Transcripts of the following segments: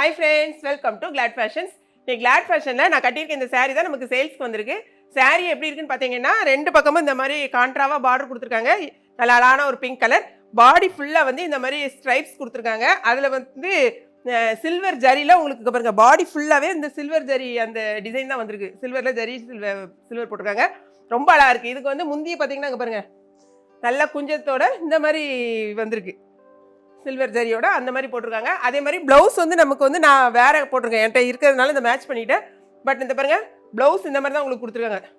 Hi friends welcome to Glad Fashions இன்னைக்கு Glad ஃபேஷனில் நான் கட்டியிருக்க இந்த சாரீ தான் நமக்கு சேல்ஸ்க்கு வந்திருக்கு. Saree எப்படி இருக்குன்னு பார்த்தீங்கன்னா ரெண்டு பக்கமும் இந்த மாதிரி கான்ட்ராவாக பார்டர் கொடுத்துருக்காங்க. நல்ல அழகான ஒரு பிங்க் கலர் பாடி ஃபுல்லாக வந்து இந்த மாதிரி ஸ்ட்ரைப்ஸ் கொடுத்துருக்காங்க. அதில் வந்து சில்வர் ஜரியில் உங்களுக்கு பாருங்கள் பாடி ஃபுல்லாகவே இந்த சில்வர் ஜரி அந்த டிசைன் தான் வந்திருக்கு. சில்வரில் ஜரி சில்வர் சில்வர் போட்டிருக்காங்க. ரொம்ப அழகாக இருக்குது இதுக்கு வந்து முந்திய பார்த்தீங்கன்னா பாருங்கள் நல்ல குஞ்சத்தோட இந்த மாதிரி வந்திருக்கு. சில்வர் ஜரியோட அந்த மாதிரி போட்டிருக்காங்க. அதே மாதிரி ப்ளவுஸ் வந்து நமக்கு வந்து நான் வேற போட்டிருக்கேன். என்கிட்ட இருக்கிறதுனால இந்த மேட்ச் பண்ணிட்டேன் பட் இந்த பாருங்க ப்ளவுஸ் இந்த மாதிரி தான் உங்களுக்கு கொடுத்துருக்காங்க.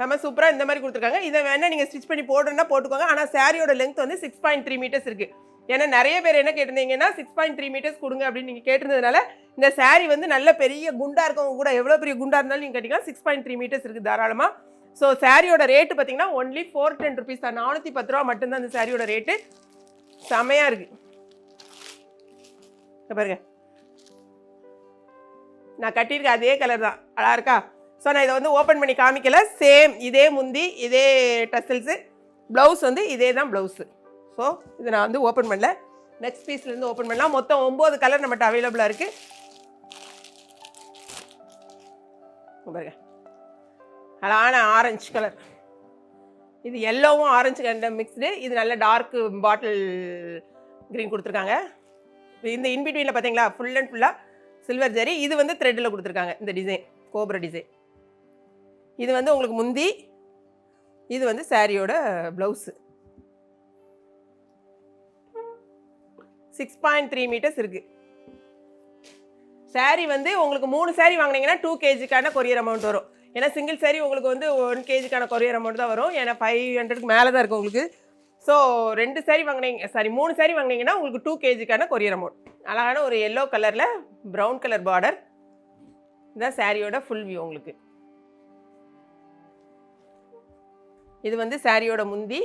நம்ம சூப்பராக இந்த மாதிரி கொடுத்துருக்காங்க. இதை வேணால் நீங்கள் ஸ்டிச் பண்ணி போடுறேன்னா போட்டுக்கோங்க. ஆனால் சாரியோட லென்த் வந்து சிக்ஸ் பாயிண்ட் த்ரீ மீட்டர்ஸ் இருக்குது ஏன்னா நிறைய பேர் என்ன கேட்டிருந்தீங்கன்னா சிக்ஸ் பாயிண்ட் த்ரீ மீட்டர்ஸ் கொடுங்க அப்படின்னு நீங்கள் கேட்டிருந்ததுனால இந்த saree வந்து நல்ல பெரிய குண்டாக இருக்கவங்க கூட எவ்வளோ பெரிய குண்டாக இருந்தாலும் நீங்கள் கேட்டிங்கன்னா சிக்ஸ் பாயிண்ட் த்ரீ மீட்டர்ஸ் இருக்குது தாராளமாக ஸோ சாரியோட ரேட்டு பார்த்தீங்கன்னா ஒன்லி ஃபோர் டென் ருபீஸ் தான். நானூற்றி பத்து ரூபா மட்டும்தான் அந்த சாரியோட ரேட்டு செமையா இருக்கு. பாருங்க. நான் கட்டியிருக்க அதே கலர் தான். அழகா இருக்கா? ஸோ நான் இதை வந்து ஓப்பன் பண்ணி காமிக்கல. சேம் இதே முந்தி இதே டசல்ஸு ப்ளவுஸ் வந்து இதே தான் ப்ளவுஸு ஸோ இதை நான் வந்து ஓப்பன் பண்ணல. நெக்ஸ்ட் பீஸ்லேருந்து ஓப்பன் பண்ணலாம். மொத்தம் ஒம்பது கலர் நம்மகிட்ட அவைலபிளாக இருக்குது பாருங்க. அழகான ஆரஞ்சு கலர் இது எல்லோவும் ஆரஞ்சு கண்ட மிக்ஸ்டு இது நல்ல டார்க் பாட்டில் க்ரீன் கொடுத்துருக்காங்க. இந்த இன்பிட்வீனில் பார்த்தீங்களா ஃபுல் அண்ட் ஃபுல்லாக சில்வர் ஜரி இது வந்து த்ரெட்டில் கொடுத்துருக்காங்க இந்த டிசைன் கோபுர டிசைன் இது வந்து உங்களுக்கு முந்தி இது வந்து சாரியோட blouse six point three meters இருக்குது saree வந்து உங்களுக்கு மூணு saree வாங்குனீங்கன்னா டூ கேஜிக்கான கொரியர் அமௌண்ட் வரும். ஏன்னா சிங்கிள் saree உங்களுக்கு வந்து ஒன் கேஜிக்கான கொரியர் அமௌண்ட் தான் வரும். ஏன்னா ஃபைவ் ஹண்ட்ரடுக்கு மேலே தான் இருக்கும் உங்களுக்கு. ஸோ ரெண்டு saree வாங்குனீங்க சாரி மூணு சேரீ வாங்குனீங்கன்னா உங்களுக்கு டூ கேஜிக்கான கொரியர் அமௌண்ட் அழகான ஒரு எல்லோ கலரில் ப்ரௌன் கலர் பார்டர் இதுதான் சாரியோட ஃபுல் வியூ உங்களுக்கு. இது வந்து சாரியோட முந்தி.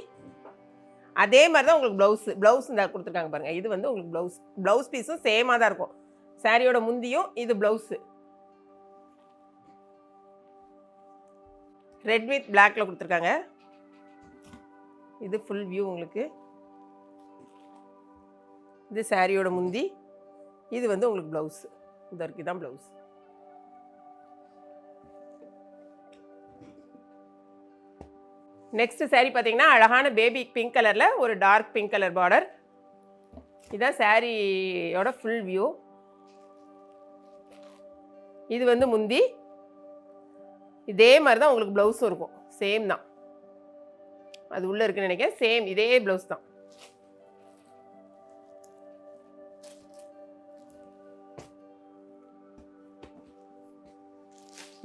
அதே மாதிரி தான் உங்களுக்கு ப்ளவுஸ் ப்ளவுஸ் இந்த கொடுத்துருக்காங்க பாருங்கள் இது வந்து உங்களுக்கு ப்ளவுஸ் ப்ளவுஸ் பீஸும் சேமாக தான் இருக்கும். சாரியோட முந்தியும் இது ப்ளவுஸு ரெட் வித் பிளாக்ல கொடுத்துருக்காங்க. இது ஃபுல் வியூ உங்களுக்கு. இது சாரியோட முந்தி. இது வந்து உங்களுக்கு ப்ளவுஸ் இதற்கு தான் ப்ளவுஸ் நெக்ஸ்ட் saree பார்த்தீங்கன்னா அழகான பேபி பிங்க் கலரில் ஒரு டார்க் பிங்க் கலர் பார்டர் இதான் சாரியோட ஃபுல் வியூ இது வந்து முந்தி. இதே மாதிரி தான் உங்களுக்கு ப்ளவுஸும் இருக்கும். சேம் தான். அது உள்ளே இருக்குன்னு நினைக்கிறேன். சேம் இதே ப்ளவுஸ் தான்.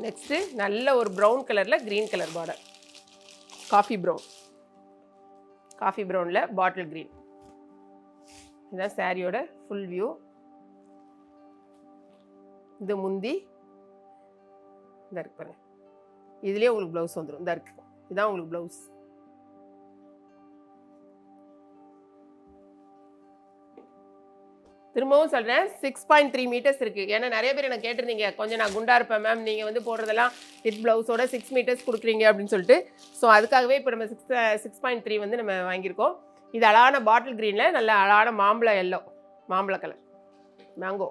நெக்ஸ்ட்டு நல்ல ஒரு ப்ரௌன் கலரில் green colour border coffee brown coffee ப்ரௌனில் bottle green இதுதான் சாரியோட ஃபுல் வியூ இது முந்தி. இந்த இருக்கு பாருங்கள் இதுலேயே உங்களுக்கு ப்ளவுஸ் வந்துடும் இந்த இருக்கு. இதான் உங்களுக்கு ப்ளவுஸ் திரும்பவும் சொல்கிறேன் சிக்ஸ் பாயிண்ட் த்ரீ மீட்டர்ஸ் இருக்குது ஏன்னா நிறைய பேர் எனக்கு கேட்டிருந்தீங்க கொஞ்சம் நான் குண்டா இருப்பேன் மேம் நீங்கள் வந்து போடுறதெல்லாம் வித் ப்ளவுஸோட சிக்ஸ் மீட்டர்ஸ் கொடுக்குறீங்க அப்படின்னு சொல்லிட்டு. ஸோ அதுக்காகவே இப்போ நம்ம சிக்ஸ் சிக்ஸ் பாயிண்ட் த்ரீ வந்து நம்ம வாங்கியிருக்கோம். இது அழகான பாட்டில் க்ரீனில் நல்ல அழகான மாம்பழ எல்லோ மாம்பழ கலர் மேங்கோ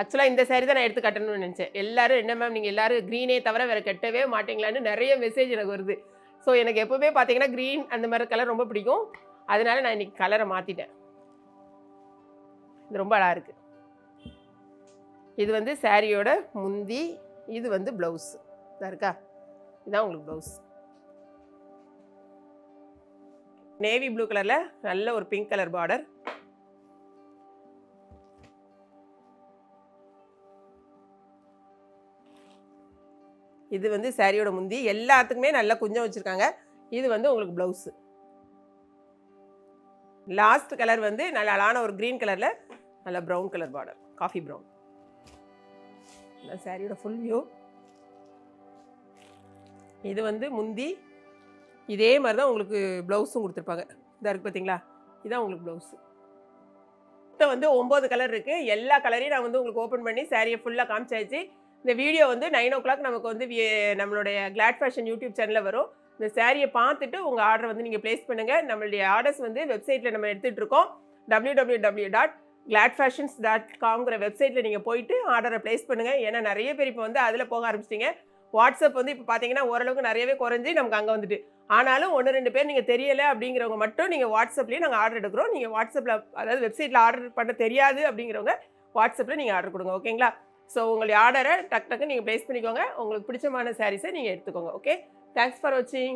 ஆக்சுவலாக இந்த சாரி தான் நான் எடுத்து கட்டணும்னு நினச்சேன். எல்லாரும் என்ன மேம் நீங்கள் எல்லாரும் க்ரீனே தவிர வேறு கட்டவே மாட்டீங்களான்னு நிறைய மெசேஜ் எனக்கு வருது. ஸோ எனக்கு எப்போவுமே பார்த்தீங்கன்னா க்ரீன் அந்த மாதிரி கலர் ரொம்ப பிடிக்கும். அதனால நான் இன்னைக்கு கலரை மாற்றிட்டேன் இது ரொம்ப அழகாக இருக்குது இது வந்து சாரியோட முந்தி இது வந்து ப்ளவுஸ் இதாக இருக்கா? இதான் உங்களுக்கு ப்ளவுஸ் நேவி ப்ளூ கலரில் நல்ல ஒரு பிங்க் கலர் பார்டர் இது வந்து சாரியோட முந்தி. எல்லாத்துக்குமே நல்ல குஞ்சம் வச்சுருக்காங்க. இது வந்து உங்களுக்கு ப்ளவுஸு லாஸ்ட் கலர் வந்து நல்ல அழகான ஒரு க்ரீன் கலரில் நல்ல brown colour border coffee brown இந்த சாரியோட ஃபுல் வியூ இது வந்து முந்தி. இதே மாதிரி தான் உங்களுக்கு ப்ளவுஸும் கொடுத்துருப்பாங்க. இதாக இருக்குது பார்த்தீங்களா இதான் உங்களுக்கு ப்ளவுஸு மொத்தம் வந்து ஒம்பது கலர் இருக்குது எல்லா கலரையும் நான் வந்து உங்களுக்கு ஓப்பன் பண்ணி சாரியை ஃபுல்லாக காமிச்சாச்சு. இந்த வீடியோ வந்து நைன் ஓ கிளாக் நமக்கு வந்து நம்மளுடைய கிளாட் ஃபேஷன் யூடியூப் சேனலில் வரும். இந்த சாரியை பார்த்துட்டு உங்கள் ஆர்டர் வந்து நீங்கள் ப்ளேஸ் பண்ணுங்கள் நம்மளுடைய ஆர்டர்ஸ் வந்து வெப்சைட்டில் நம்ம எடுத்துகிட்டு இருக்கோம். W W W dot Glad Fashions dot காம்ங்கிற வெப்சைட்டில் நீங்கள் போயிட்டு ஆர்டரை ப்ளேஸ் பண்ணுங்கள் ஏன்னா நிறைய பேர் இப்போ வந்து அதில் போக ஆரம்பிச்சிட்டிங்க. வாட்ஸ்அப் வந்து இப்போ பார்த்தீங்கன்னா ஓரளவுக்கு நிறையவே குறைஞ்சி நமக்கு அங்கே வந்துட்டு. ஆனாலும் ஒன்று ரெண்டு பேர் நீங்கள் தெரியலை அப்படிங்கிறவங்க மட்டும் நீங்கள் வாட்ஸ்அப்லேயே நாங்கள் ஆர்டர் எடுக்கிறோம். நீங்கள் வாட்ஸ்அப்பில் அதாவது வெப்சைட்டில் ஆர்டர் பண்ண தெரியாது அப்படிங்கிறவங்க வாட்ஸ்அப்பில் நீங்கள் ஆர்டர் கொடுங்க. ஓகேங்களா ஸோ உங்களுடைய ஆர்டரை டக் டக்கு நீங்கள் ப்ளேஸ் பண்ணிக்கோங்க. உங்களுக்கு பிடிச்சமான சாரீஸை நீங்கள் எடுத்துக்கோங்க. ஓகே தேங்க்ஸ் ஃபார் வாட்சிங்